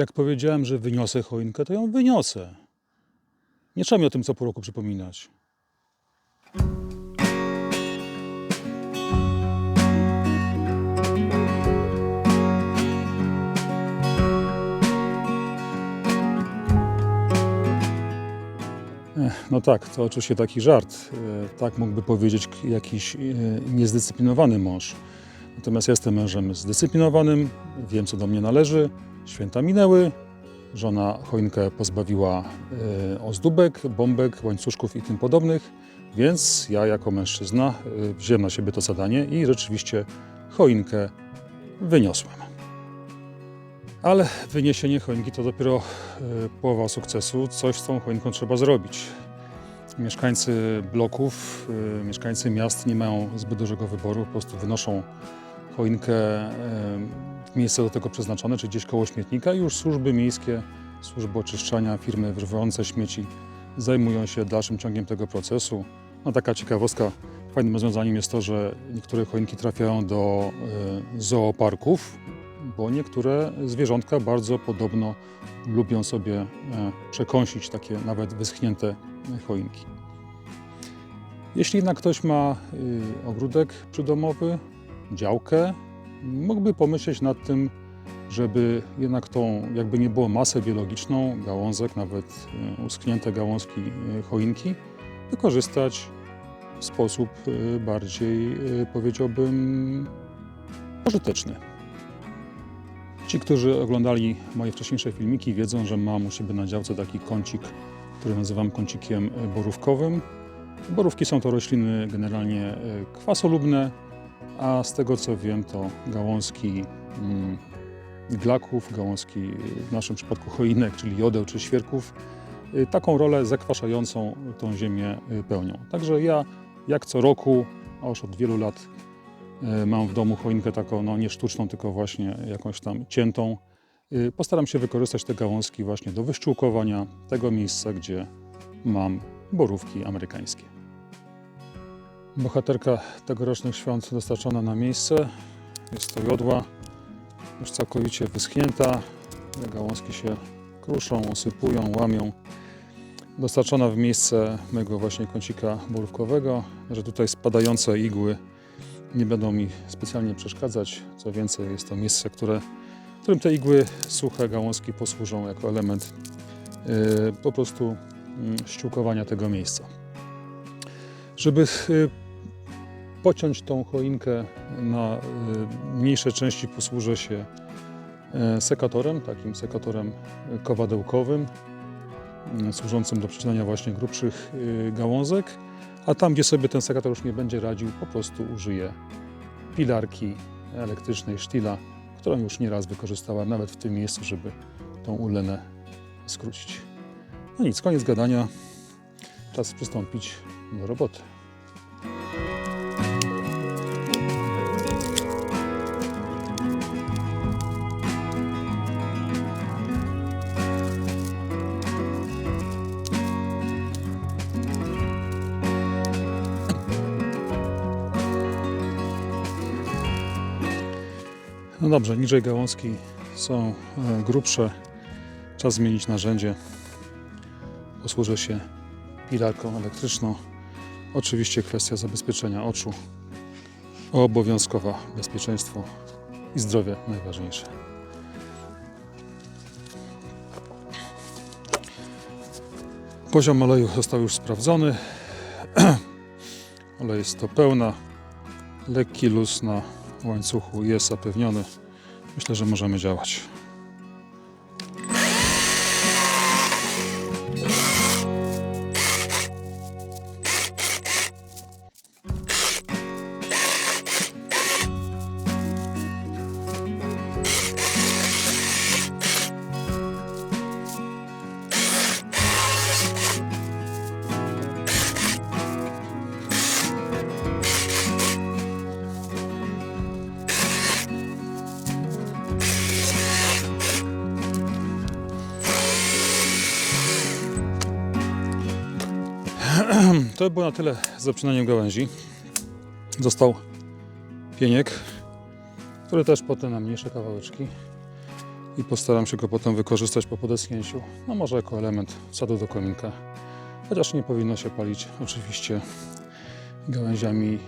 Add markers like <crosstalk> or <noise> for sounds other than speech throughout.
Jak powiedziałem, że wyniosę choinkę, to ją wyniosę. Nie trzeba mi o tym co pół roku przypominać. No tak, to oczywiście taki żart. E, Tak mógłby powiedzieć jakiś e, niezdyscyplinowany mąż. Natomiast jestem mężem zdyscyplinowanym, wiem co do mnie należy. Święta minęły, żona choinkę pozbawiła e, ozdóbek, bombek, łańcuszków i tym podobnych, więc ja jako mężczyzna e, wziąłem na siebie to zadanie i rzeczywiście choinkę wyniosłem. Ale wyniesienie choinki to dopiero e, połowa sukcesu. Coś z tą choinką trzeba zrobić. Mieszkańcy bloków, mieszkańcy miast nie mają zbyt dużego wyboru, po prostu wynoszą choinkę miejsce do tego przeznaczone, czy gdzieś koło śmietnika i już służby miejskie, służby oczyszczania, firmy wyrywające śmieci zajmują się dalszym ciągiem tego procesu. No taka ciekawostka, fajnym rozwiązaniem jest to, że niektóre choinki trafiają do e, zooparków, bo niektóre zwierzątka bardzo podobno lubią sobie e, przekąsić takie nawet wyschnięte choinki. Jeśli jednak ktoś ma y, ogródek przydomowy, działkę, mógłby pomyśleć nad tym, żeby jednak tą, jakby nie było masę biologiczną gałązek, nawet y, uschnięte gałązki y, choinki, wykorzystać w sposób y, bardziej, powiedziałbym, pożyteczny. Ci, którzy oglądali moje wcześniejsze filmiki, wiedzą, że mam u siebie na działce taki kącik, który nazywam kącikiem borówkowym. Borówki są to rośliny generalnie kwasolubne, a z tego co wiem, to gałązki mm, glaków, gałązki w naszym przypadku choinek, czyli jodeł czy świerków, y, taką rolę zakwaszającą tą ziemię y, pełnią. Także ja, jak co roku, a już od wielu lat, y, mam w domu choinkę taką, no nie sztuczną, tylko właśnie jakąś tam ciętą. Postaram się wykorzystać te gałązki właśnie do wyściółkowania tego miejsca, gdzie mam borówki amerykańskie. Bohaterka tegorocznych świąt dostarczona na miejsce. Jest to jodła, już całkowicie wyschnięta. Gałązki się kruszą, osypują, łamią. Dostarczona w miejsce mojego właśnie kącika borówkowego, że tutaj spadające igły nie będą mi specjalnie przeszkadzać. Co więcej, jest to miejsce, które, w którym te igły, suche gałązki posłużą jako element yy, po prostu ściółkowania tego miejsca. Żeby y, pociąć tą choinkę na y, mniejsze części posłużę się e, sekatorem, takim sekatorem y, kowadełkowym, y, służącym do przecinania właśnie grubszych y, gałązek, a tam, gdzie sobie ten sekator już nie będzie radził, po prostu użyję pilarki elektrycznej sztila, którą już nieraz wykorzystałem nawet w tym miejscu, żeby tą ulenę skrócić. No nic, koniec gadania. Czas przystąpić do roboty. No dobrze, niżej gałązki są e, grubsze. Czas zmienić narzędzie. Posłużę się pilarką elektryczną. Oczywiście kwestia zabezpieczenia oczu. Obowiązkowa bezpieczeństwo i zdrowie najważniejsze. Poziom oleju został już sprawdzony. <clears throat> Olej jest to pełna. Lekki luz na łańcuchu jest zapewniony. Myślę, że możemy działać. <clears throat> To było na tyle z obcinaniem gałęzi. Został pieniek, który też potem na mniejsze kawałeczki. i postaram się go potem wykorzystać po podeschnięciu. No może jako element sadu do kominka. Chociaż nie powinno się palić oczywiście gałęziami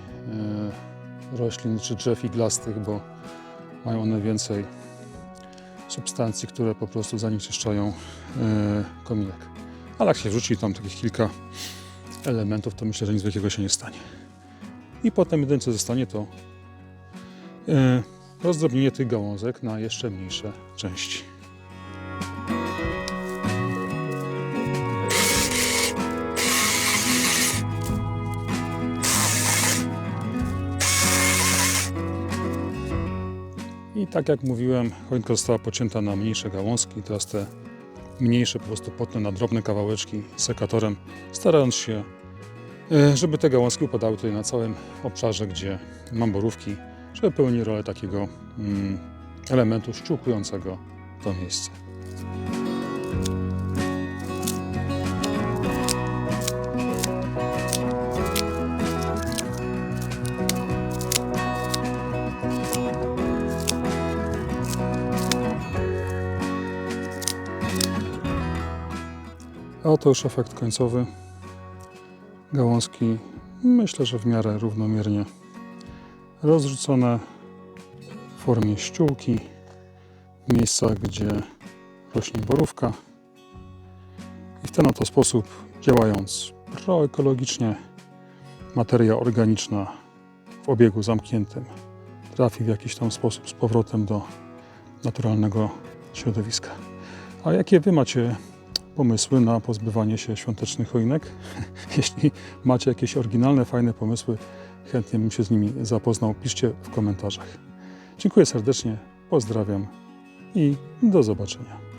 e, roślin czy drzew iglastych, bo mają one więcej substancji, które po prostu zanieczyszczają e, kominek. Ale jak się wrzuci tam takich kilka elementów, to myślę, że nic wielkiego się nie stanie. I potem jedyne co zostanie to e, rozdrobnienie tych gałązek na jeszcze mniejsze części. I tak jak mówiłem, choinka została pocięta na mniejsze gałązki. Teraz te mniejsze po prostu potnę na drobne kawałeczki sekatorem, starając się, e, żeby te gałązki upadały tutaj na całym obszarze, gdzie mam borówki, żeby pełniły rolę takiego mm, elementu ściółkującego to miejsce. A oto już efekt końcowy. Gałązki myślę, że w miarę równomiernie rozrzucone w formie ściółki w miejscach, gdzie rośnie borówka. I w ten oto sposób, działając proekologicznie, materia organiczna w obiegu zamkniętym trafi w jakiś tam sposób z powrotem do naturalnego środowiska. A jakie Wy macie pomysły na pozbywanie się świątecznych choinek? <laughs> Jeśli macie jakieś oryginalne, fajne pomysły, chętnie bym się z nimi zapoznał. Piszcie w komentarzach. Dziękuję serdecznie, pozdrawiam i do zobaczenia.